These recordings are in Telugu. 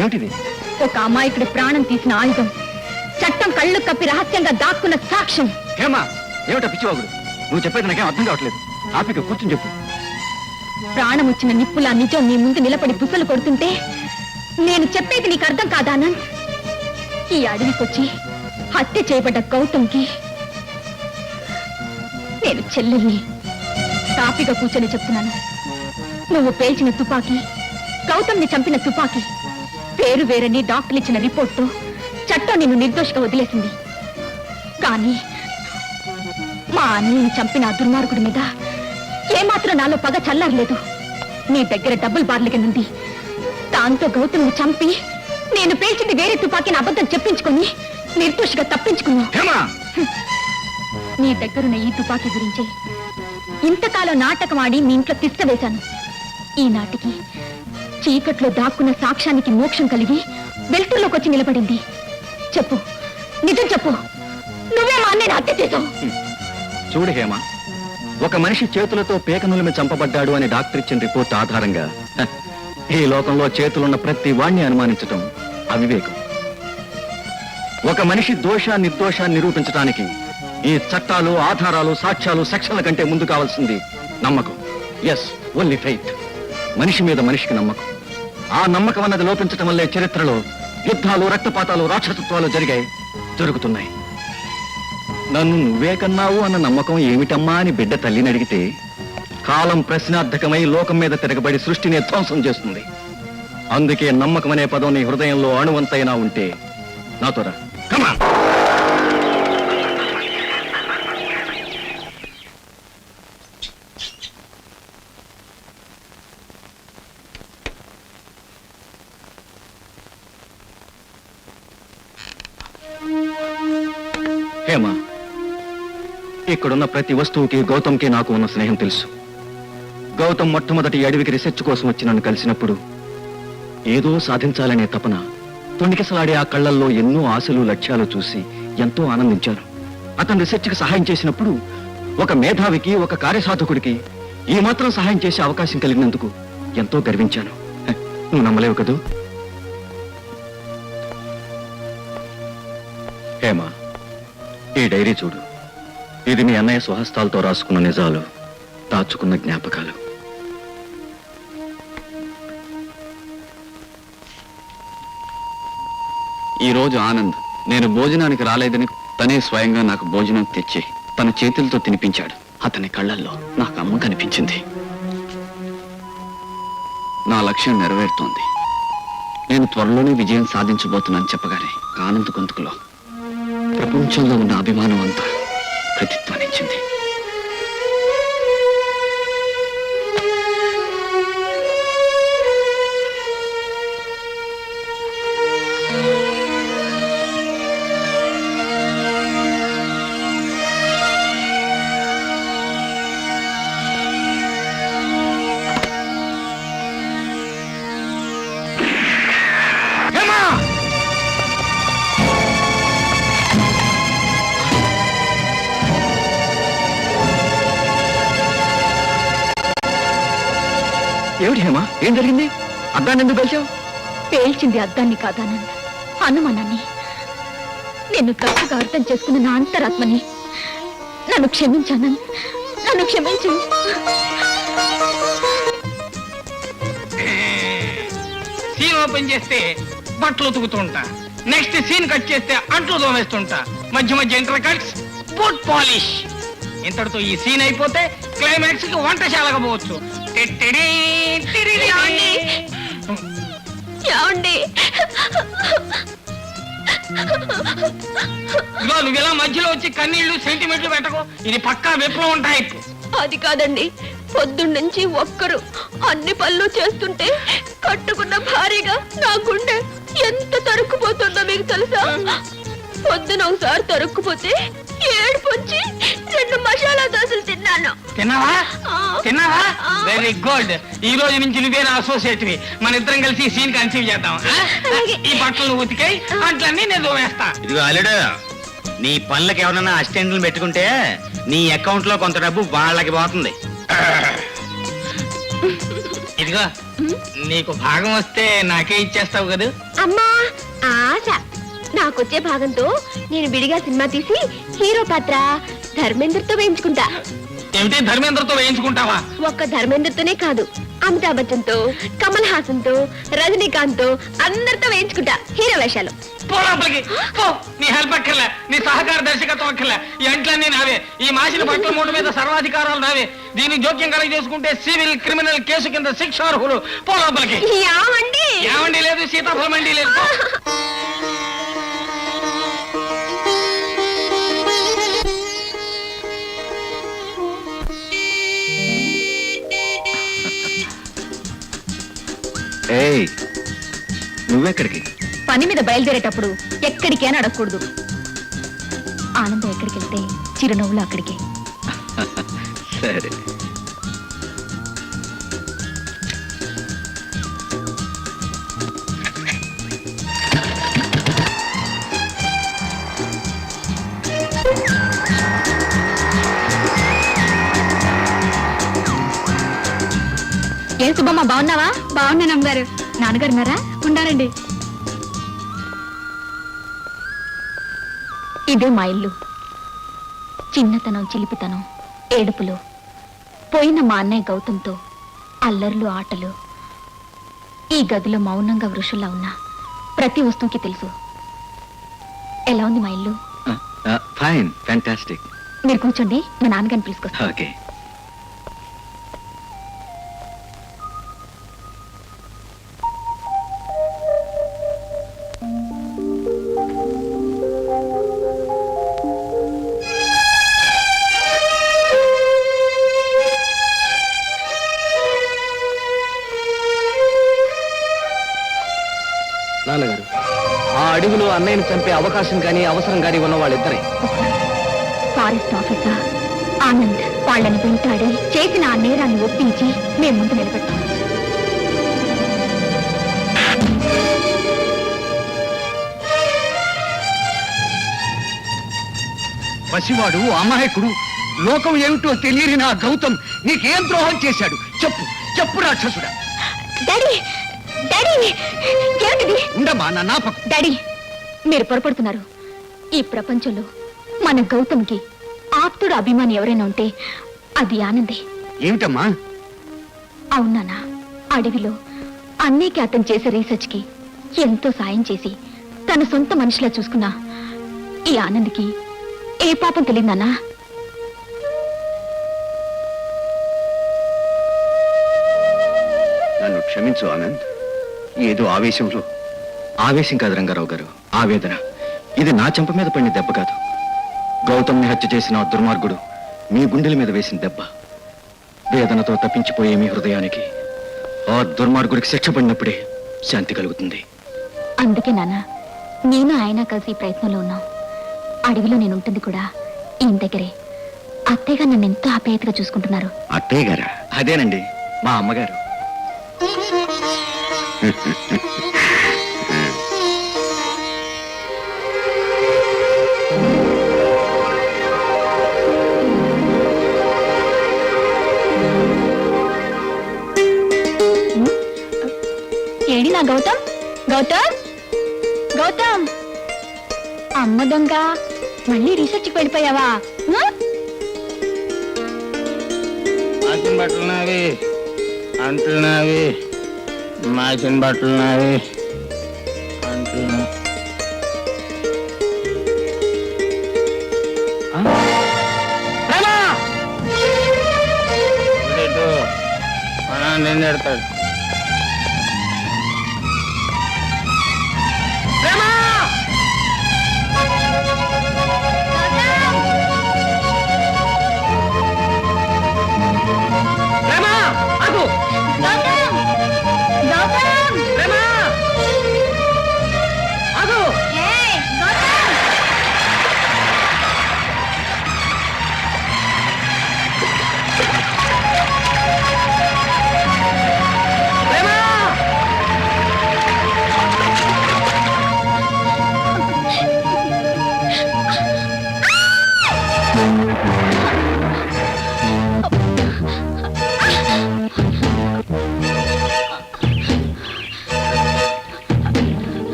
ఏమిటిది? ఒక అమాయకుడి ప్రాణం తీసిన ఆయుధం. చట్టం కళ్ళు కప్పి రహస్యంగా దాక్కున్న సాక్ష్యం. హేమా ఏమిటా పిచ్చివాగుడు? నువ్వు చెప్పేది నాకేం అర్థం కావట్లేదు. ఆపిక కూర్చొని చెప్పు. ప్రాణం వచ్చిన నిప్పులా నిజం నీ ముందు నిలబడి బుసలు కొడుతుంటే నేను చెప్పేది నీకు అర్థం కాదా అనంత్? ఈ అడవికొచ్చి హత్య చేయబడ్డ గౌతమ్కి నేను చెల్లెల్ని తాపిగా కూర్చొని చెప్తున్నాను. నువ్వు పేల్చిన తుపాకీ గౌతమ్ని చంపిన తుపాకీ పేరు వేరని డాక్టర్లు ఇచ్చిన రిపోర్ట్తో చట్టం నిన్ను నిర్దోషిగా వదిలేసింది. కానీ మా అన్నయ్యని చంపిన ఆ దుర్మార్గుడి మీద ఏమాత్రం నాలో పగ చల్లారలేదు. నీ దగ్గర డబ్బులు బార్లిక నుండి దాంతో గౌతమ్ని చంపి నేను పేల్చింది వేరే తుపాకీని అబద్ధం చెప్పించుకొని నిర్దోషిగా తప్పించుకున్నావు. హేమా నీ దగ్గరున్న ఈ తుపాకీ గురించి ఇంతకాలం నాటకం ఆడి మీ ఇంట్లో తిష్ట వేశాను. ఈ నాటికి చీకట్లో దాక్కున్న సాక్ష్యానికి మోక్షం కలిగి వెలుతుల్లోకి వచ్చి నిలబడింది. చెప్పు. నిజం చెప్పు. నువ్వే మా అన్నయ్య హత్య చేశావు. చూడు హేమ ఒక మనిషి చేతులతో పేకనులమి చంపబడ్డాడు అని డాక్టర్ ఇచ్చిన రిపోర్ట్ ఆధారంగా హ, ఈ లోకంలో చేతులున్న ప్రతి వాణ్ణి అనుమానించటం అవివేకం. ఒక మనిషి దోష నిర్దోషాన్ని నిరూపించడానికి ఈ చట్టాలు ఆధారాలు సాక్ష్యాలు సెక్షన్ల కంటే ముందు కావాల్సింది నమ్మకం. ఎస్ ఓన్లీ ఫెయిత్ మనిషి మీద మనిషికి నమ్మకం. ఆ నమ్మకం అన్నది లోపించటం వల్లే చరిత్రలో యుద్ధాలు రక్తపాతాలు రాక్షసత్వాలు జరిగాయి జరుగుతున్నాయి. నన్ను నువ్వే కన్నావు అన్న నమ్మకం ఏమిటమ్మా అని బిడ్డ తల్లిని అడిగితే కాలం ప్రశ్నార్థకమై లోకం మీద తిరగబడి సృష్టిని ధ్వంసం చేస్తుంది. అందుకే నమ్మకం అనే పదం నీ హృదయంలో అణువంతైనా ఉంటే నాతోరా కమా ఇక్కడున్న ప్రతి వస్తువుకి గౌతమ్కి నాకు ఉన్న స్నేహం తెలుసు. గౌతమ్ మొట్టమొదటి అడవికి రీసెర్చ్ కోసం వచ్చి నన్ను కలిసినప్పుడు ఏదో సాధించాలనే తపన తొణికిసలాడే ఆ కళ్ళల్లో ఎన్నో ఆశలు లక్ష్యాలు చూసి ఎంతో ఆనందించాను అతను రీసెర్చ్కి సహాయం చేసినప్పుడు ఒక మేధావికి ఒక కార్యసాధకుడికి ఈ మాత్రం సహాయం చేసే అవకాశం కలిగినందుకు ఎంతో గర్వించాను. నువ్వు నమ్మలేవు కదూ? హేమా ఈ డైరీ చూడు. ఇది మీ అన్నయ్య స్వహస్తాలతో రాసుకున్న నిజాలు దాచుకున్న జ్ఞాపకాలు. ఈ రోజు ఆనంద్ నేను భోజనానికి రాలేదని తనే స్వయంగా నాకు భోజనం తెచ్చి తన చేతులతో తినిపించాడు. అతని కళ్ళల్లో నాకు అమ్మ కనిపించింది. నా లక్ష్యం నెరవేరుతోంది. నేను త్వరలోనే విజయం సాధించబోతున్నాను చెప్పగానే ఆనంద్ గొంతుకులో ప్రపంచంలో ఉన్న అభిమానం అంతా ಕೃತಿತ್ವನೇ ఏం జరిగింది? అద్దాన్ని ఎందుకు కలిసావు పేల్చింది అద్దాన్ని కాదానంద్ అనుమానాన్ని. నిన్ను తప్పుగా అర్థం చేసుకున్న నా అంతరాత్మని నన్ను క్షమించానంద్ నన్ను క్షమించు. సీన్ ఓపెన్ చేస్తే బట్టలు ఉతుకుతుంటా నెక్స్ట్ సీన్ కట్ చేస్తే అంట్లు తోమేస్తుంటా. మధ్య మధ్య ఇంటర్ కట్స్ బూట్ పాలిష్. ఇంతటితో ఈ సీన్ అయిపోతే క్లైమాక్స్కి వంటశాలకు పోవచ్చు. ఏమండి? ఇదిగో నువ్వు ఇలా మధ్యలో వచ్చి కన్నీళ్ళు సెంటిమెంట్లు పెట్టకు. ఇది పక్కా విప్లవం టైప్ అది కాదండి. పొద్దున్నుంచి ఒక్కరు అన్ని పనులు చేస్తుంటే కట్టుకున్న భారీగా నా గుండె ఎంత తరుక్కుపోతుందో మీకు తెలుసా? పొద్దున ఒకసారి తరుక్కుపోతే ఏడుపు వచ్చి రెండు మసాలా దోశలు తిన్నాను. తిన్నావా. తిన్నావా. వెరీ గుడ్ ఈ రోజు నుంచి నువ్వే నా అసోసియేట్ మన ఇద్దరం కలిసి సీన్ కన్సీవ్ చేద్దాం. ఆ? అలాగే. ఈ బట్టలు ఉతికాయి అట్లన్నీ నేను తోమేస్తా. ఇదిగో అల్లుడు నీ పనులకు ఎవరన్నా అసిస్టెంట్లు పెట్టుకుంటే నీ అకౌంట్లో కొంత డబ్బు వాళ్ళకి పోతుంది. ఇదిగో నీకు భాగం వస్తే నాకే ఇచ్చేస్తావు కదా? అమ్మా ఆశ. నాకొచ్చే భాగంతో నేను విడిగా సినిమా తీసి హీరో పాత్ర ధర్మేంద్రతో వేయించుకుంటా. ఏమిటి ధర్మేంద్రతో వేయించుకుంటావా? ఒక్క ధర్మేంద్రతోనే కాదు అమితాబ్ బచ్చన్తో కమల్ హాసన్తో రజనీకాంత్తో అందరితో వేయించుకుంటా హీరో వేషాలు. పో నీ హెల్ప్ అక్కర్లే నీ సహకార దర్శకత్వం అక్కర్లే. ఈ అంట్లన్నీ నావే. ఈ మాసిన బట్టల మూడు మీద సర్వాధికారాలు నావే. దీనికి జోక్యం కలగ చేసుకుంటే సివిల్ క్రిమినల్ కేసు కింద శిక్ష అర్హులు పో లోపలికి. యావండి. ఏమండి లేదు సీతాఫలం మండి లేదు. నువ్వెక్కడికి? పని మీద బయలుదేరేటప్పుడు ఎక్కడికైనా అడగకూడదు. ఆనందం ఎక్కడికి వెళ్తే చిరునవ్వులు అక్కడికి. సరే. ఏ సుబ్బమ్మ బాగున్నావా? బాగున్నాను అమ్మగారు. నాన్నగారు ఉన్నారా? ఉన్నారండి ఇదే మా ఇల్లు. చిన్నతనం చిలిపితనం ఏడుపులు పోయిన మా అన్నయ్య గౌతంతో అల్లర్లు ఆటలు. ఈ గదిలో మౌనంగా వృషుల్లా ఉన్న ప్రతి వస్తువుకి తెలుసు. ఎలా ఉంది మా ఇల్లు? ఫైన్ ఫ్యాంటాస్టిక్ మీరు కూర్చోండి మా నాన్నగారిని ఓకే. అన్నయ్యని చంపే అవకాశం కానీ అవసరం కానీ ఉన్న వాళ్ళిద్దరే. ఫారెస్ట్ ఆఫీసర్ ఆనంద్ వాళ్ళని వెంటాడి. చేసిన ఆ నేరాన్ని ఒప్పించి మేము ముందు నిలబెట్టాం పసివాడు అమాయకుడు లోకం ఏమిటో తెలియని నా గౌతమ్ నీకేం ద్రోహం చేశాడు? చెప్పు చెప్పు రాక్షసుడా. డాడీ డాడీ ఏమిటిది? ఉండమ్మా నా నాపకు. డాడీ మీరు పొరపడుతున్నారు. ఈ ప్రపంచంలో మన గౌతమ్కి ఆప్తుడు అభిమాని ఎవరైనా ఉంటే అది ఆనందే. ఏమిటమ్మా? అవునానా అడవిలో అన్నీకి అతను చేసే రీసెర్చ్కి ఎంతో సాయం చేసి తన సొంత మనిషిలా చూసుకున్నా ఈ ఆనంద్కి ఏ పాపం తెలియదన్నా నన్ను క్షమించు ఆనంద్. ఏదో ఆవేశంలో ఆవేశం కాదు రంగారావు గారు ఆవేదన. ఇది నా చెంప మీద పడిన దెబ్బ కాదు. గౌతమ్ని హత్య చేసిన దుర్మార్గుడు మీ గుండెల మీద వేసిన దెబ్బ. వేదనతో తప్పించిపోయే మీ హృదయానికి ఆ దుర్మార్గుడికి శిక్ష పడినప్పుడే శాంతి కలుగుతుంది. అందుకే నాన్న నేను ఆయన కలిసి ప్రయత్నంలో ఉన్నాం. అడవిలో నేను ఉంటుంది కూడా ఈయన దగ్గరే. అత్తయ్యగా నన్ను ఎంతో ఆప్యాయతగా చూసుకుంటున్నారు. అత్తయ్య గారా అదేనండి మా అమ్మగారు. గౌతమ్? గౌతమ్? గౌతమ్! అమ్మ దొంగ మళ్ళీ రీసెర్చ్కి వెళ్ళిపోయావా? ఆ? మాసిన బట్టలు నావి అంట్లు నావి మాసిన బట్టలు నావి అంట్లు నావి.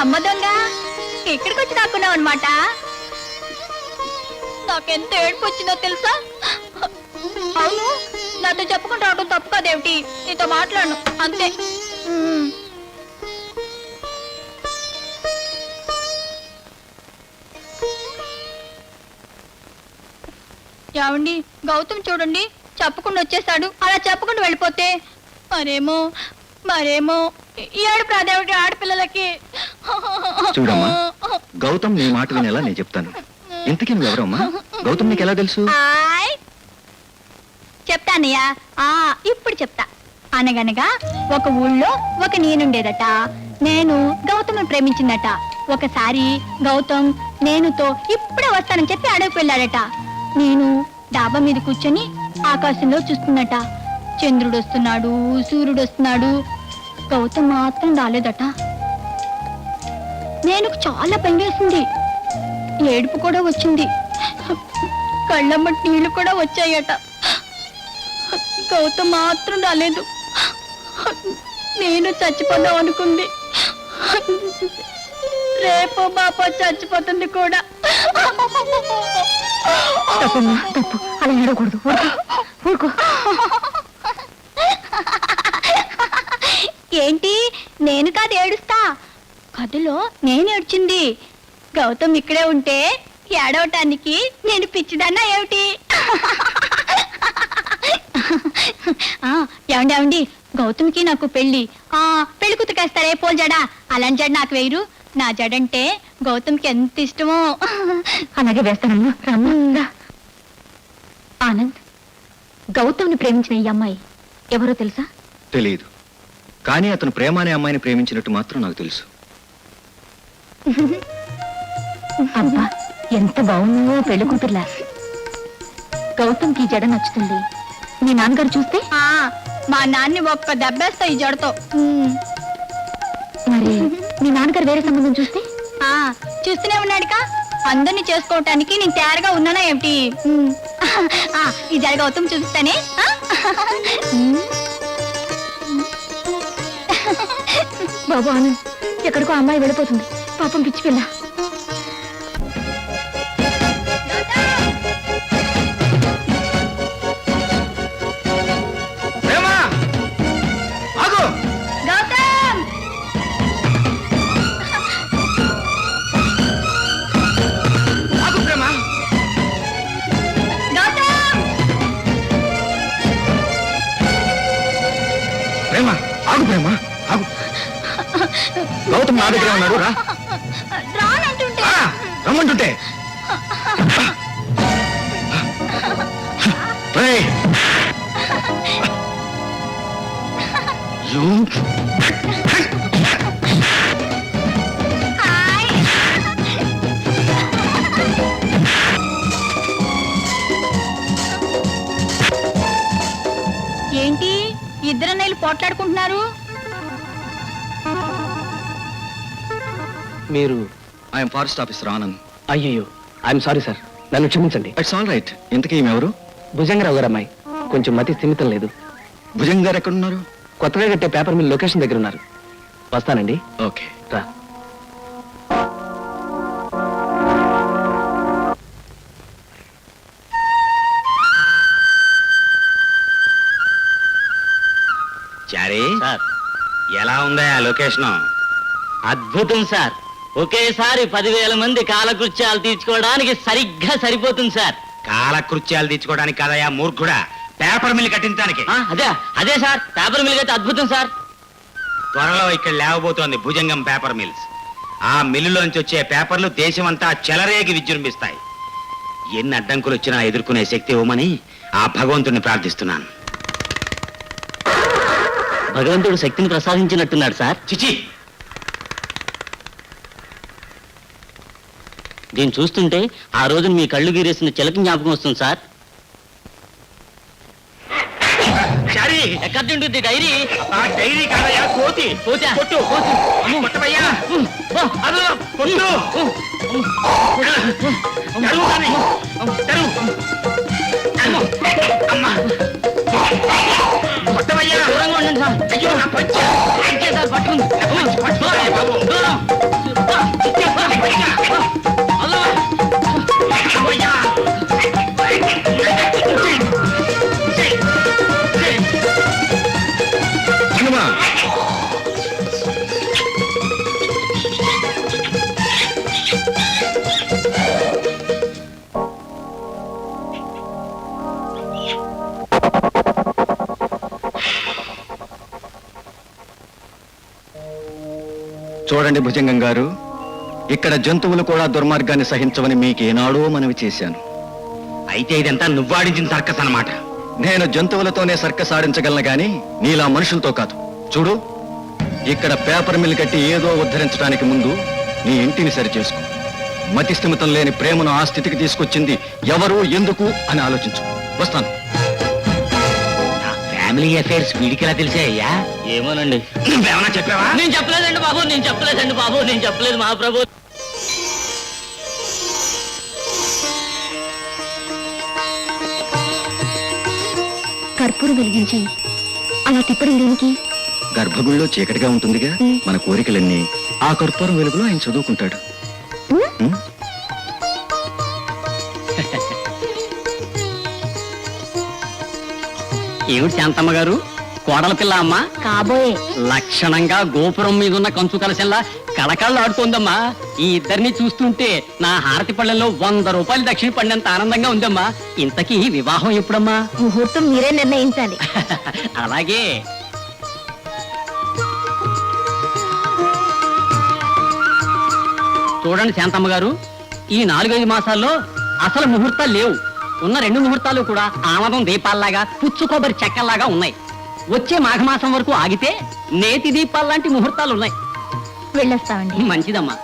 అమ్మ దొంగ ఇక్కడికి వచ్చి దాక్కున్నావు అనమాట నాకెంత ఏడుపు వచ్చిందో తెలుసా? అవును నాతో చెప్పుకుంటూ రావడం తప్పు కాదేమిటి? నీతో మాట్లాడను అంతే. ఏమండి గౌతమ్ చూడండి చెప్పకుండా వచ్చేసాడు. అలా చెప్పకుండా వెళ్ళిపోతే మరేమో మరేమో. ఏడు ప్రాదేవిటి ఆడపిల్లలకి. చూడమ్మా గౌతమ్ నీ మాట వినేలా నేను చెప్తాను. ఇంతకీ నువ్వు ఎవరమ్మా గౌతమ్ నీకు ఎలా తెలుసు? చెప్తానయ్యా ఆ ఇప్పుడు చెప్తా. అనగనగా ఒక ఊళ్ళో ఒక నేనుండేదట. నేను గౌతమ్ని ప్రేమించిందట. ఒకసారి గౌతమ్ నేనుతో ఇప్పుడే వస్తానని చెప్పి అడవికి వెళ్ళాడట. నేను డాబా మీద కూర్చొని ఆకాశంలో చూస్తున్నట చంద్రుడు వస్తున్నాడు సూర్యుడు వస్తున్నాడు. గౌతమ్ మాత్రం రాలేదట. నేను చాలా భయమేసింది ఏడుపు కూడా వచ్చింది. కళ్ళమ్మ నీళ్ళు కూడా వచ్చాయట. గౌతమ్ మాత్రం రాలేదు. నేను చచ్చిపోదాం అనుకుంది. రేపో బాపో చచ్చిపోతుంది కూడా. తప్పు అలా ఏడకూడదు ఊరుకో ఏంటి? నేను కాదు ఏడుస్తా. కథలో నేను ఏడ్చింది. గౌతమ్ ఇక్కడే ఉంటే ఏడవటానికి నేను పిచ్చిదన్నా ఏమిటి? ఏమండి ఏమండి? గౌతమ్కి నాకు పెళ్ళి ఆ పెళ్ళి కుతుకేస్తారే పోల్ అలాంటి జడ నాకు వేయరు. నా జడంటే గౌతమ్కి ఎంత ఇష్టమో. అలాగే వేస్తానమ్మా. రమ్మంగా. ఆనంద్ గౌతమ్ని ప్రేమించిన ఈ అమ్మాయి ఎవరో తెలుసా? తెలియదు. కానీ అతను ప్రేమ అనే అమ్మాయిని ప్రేమించినట్టు మాత్రం నాకు తెలుసు. అబ్బా ఎంత బాగుందో పెళ్ళి కూతుర్లా. గౌతమ్కి ఈ జడ నచ్చుతుంది. మీ నాన్నగారు చూస్తే? మా నాన్ని ఒక్క దెబ్బేస్తా ఈ జడతో. మరి మీ నాన్నగారు వేరే సంబంధం చూస్తే? చూస్తూనే ఉన్నాడుగా అందరినీ చేసుకోవటానికి నేను తయారుగా ఉన్నానా ఏమిటి? ఉమ్. ఆ, ఈ జడ గౌతమ్ చూపిస్తానే. ఆ? బాబు ఆనంద్ ఎక్కడికో అమ్మాయి వెళ్ళిపోతుంది. పాపం పిచ్చి పిల్ల. దగ్గర ఉన్నాడు రా. రానంటుంటే. ఆ, రమ్మంటుంటే. రేయ్. You- hi. ఏంటి? ఇద్దరు నెలలు పోట్లాడుకుంటున్నారు? మీరు ఐఎమ్ ఫారెస్ట్ ఆఫీసర్ ఆనంద్ అయ్యయ్యో ఐఎమ్ సారీ సార్ నన్ను క్షమించండి. ఇట్స్ ఆల్ రైట్ ఇంతకీ ఈమె ఎవరు? భుజంగరావు గారు అమ్మాయి. కొంచెం మతి స్థిమితం లేదు. భుజంగ్ గారు ఎక్కడున్నారు కొత్తగా కట్టే పేపర్ మిల్ లొకేషన్ దగ్గర ఉన్నారు. వస్తానండి. ఓకే రా. చారీ ఎలా ఉందా ఆ లొకేషన్? అద్భుతం సార్ ఒకేసారి పదివేల మంది కాలకృత్యాలు తీర్చుకోవడానికి సరిగ్గా సరిపోతుంది సార్. కాలకృత్యాలు తెచ్చుకోవడానికి కదయా మూర్ఖుడా. పేపర్ మిల్ కట్టించడానికి. ఆ, అదే అదే సార్. పేపర్ మిల్ అయితే అద్భుతం సార్. త్వరలో ఇక్కడ లేవబోతోంది భుజంగం పేపర్ మిల్స్. ఆ మిల్లులోంచి వచ్చే పేపర్లు దేశమంతా చెలరేగి విజృంభిస్తాయి. ఎన్ని అడ్డంకులు వచ్చినా ఎదుర్కొనే శక్తి ఇవ్వమని ఆ భగవంతుణ్ణి ప్రార్థిస్తున్నాను. భగవంతుడు శక్తిని ప్రసాదించినట్టున్నాడు సార్. చిచి దీన్ని చూస్తుంటే ఆ రోజు మీ కళ్ళు గీరేసిన చిలక జ్ఞాపకం వస్తుంది సార్. ఎక్కడ ఉంటుంది డైరీ? ఆ డైరీ కాదయ్యా కోతి. పోతే కొట్టు కొట్టవయ్యా. అదో కొట్టు. తెరువు కానీ. తెరువు. అమ్మా. కొట్టవయ్యా దూరంగా ఉండండి సార్. అయ్యో నా పంచ భుజంగం గారు ఇక్కడ జంతువులు కూడా దుర్మార్గాన్ని సహించవని మీకేనాడో మనవి చేశాను. అయితే ఇదంతా నువ్వాడించిన సర్కస్ అన్నమాట. నేను జంతువులతోనే సర్కస్ ఆడించగలను గాని నీలా మనుషులతో కాదు. చూడు ఇక్కడ పేపర్ మిల్ కట్టి ఏదో ఉద్ధరించడానికి ముందు నీ ఇంటిని సరి చేసుకో మతి స్థిమితం లేని ప్రేమను ఆ స్థితికి తీసుకొచ్చింది ఎవరు ఎందుకు అని ఆలోచించు. వస్తాను. ఫ్యామిలీ అఫైర్స్ వీడికి ఎలా తెలిసాయ్యా? ఏమోనండి. నువ్వేమన్నా చెప్పావా? నేను చెప్పలేదండి బాబు నేను చెప్పలేదండి బాబు నేను చెప్పలేదు మహాప్రభు. కర్పూరం వెలిగించి. అలా తిప్పడం దేనికి? గర్భగుడిలో చీకటిగా ఉంటుందిగా. మన కోరికలన్నీ ఆ కర్పూరం వెలుగులో ఆయన చదువుకుంటాడు. ఉమ్. ఏమిటి శాంతమ్మ గారు? కోడల పిల్ల అమ్మ? కాబోయే. లక్షణంగా గోపురం మీద ఉన్న కంచు కలశంలా కళకళలాడుతోందమ్మా ఈ ఇద్దరిని చూస్తుంటే నా హారతి పళ్ళెంలో వంద రూపాయలు దక్షిణ పడినంత ఆనందంగా ఉందమ్మా. ఇంతకీ వివాహం ఎప్పుడమ్మా? ముహూర్తం మీరే నిర్ణయించాలి. అలాగే. చూడండి శాంతమ్మ గారు ఈ నాలుగైదు మాసాల్లో అసలు ముహూర్తాలు లేవు. ఉన్న రెండు ముహూర్తాలు కూడా ఆమదం దీపాల్లాగా పుచ్చు కొబ్బరి చెక్కల్లాగా ఉన్నాయి. వచ్చే మాఘమాసం వరకు ఆగితే నేతి దీపాల్లాంటి ముహూర్తాలు ఉన్నాయి వెళ్ళొస్తామండి. మంచిదమ్మా.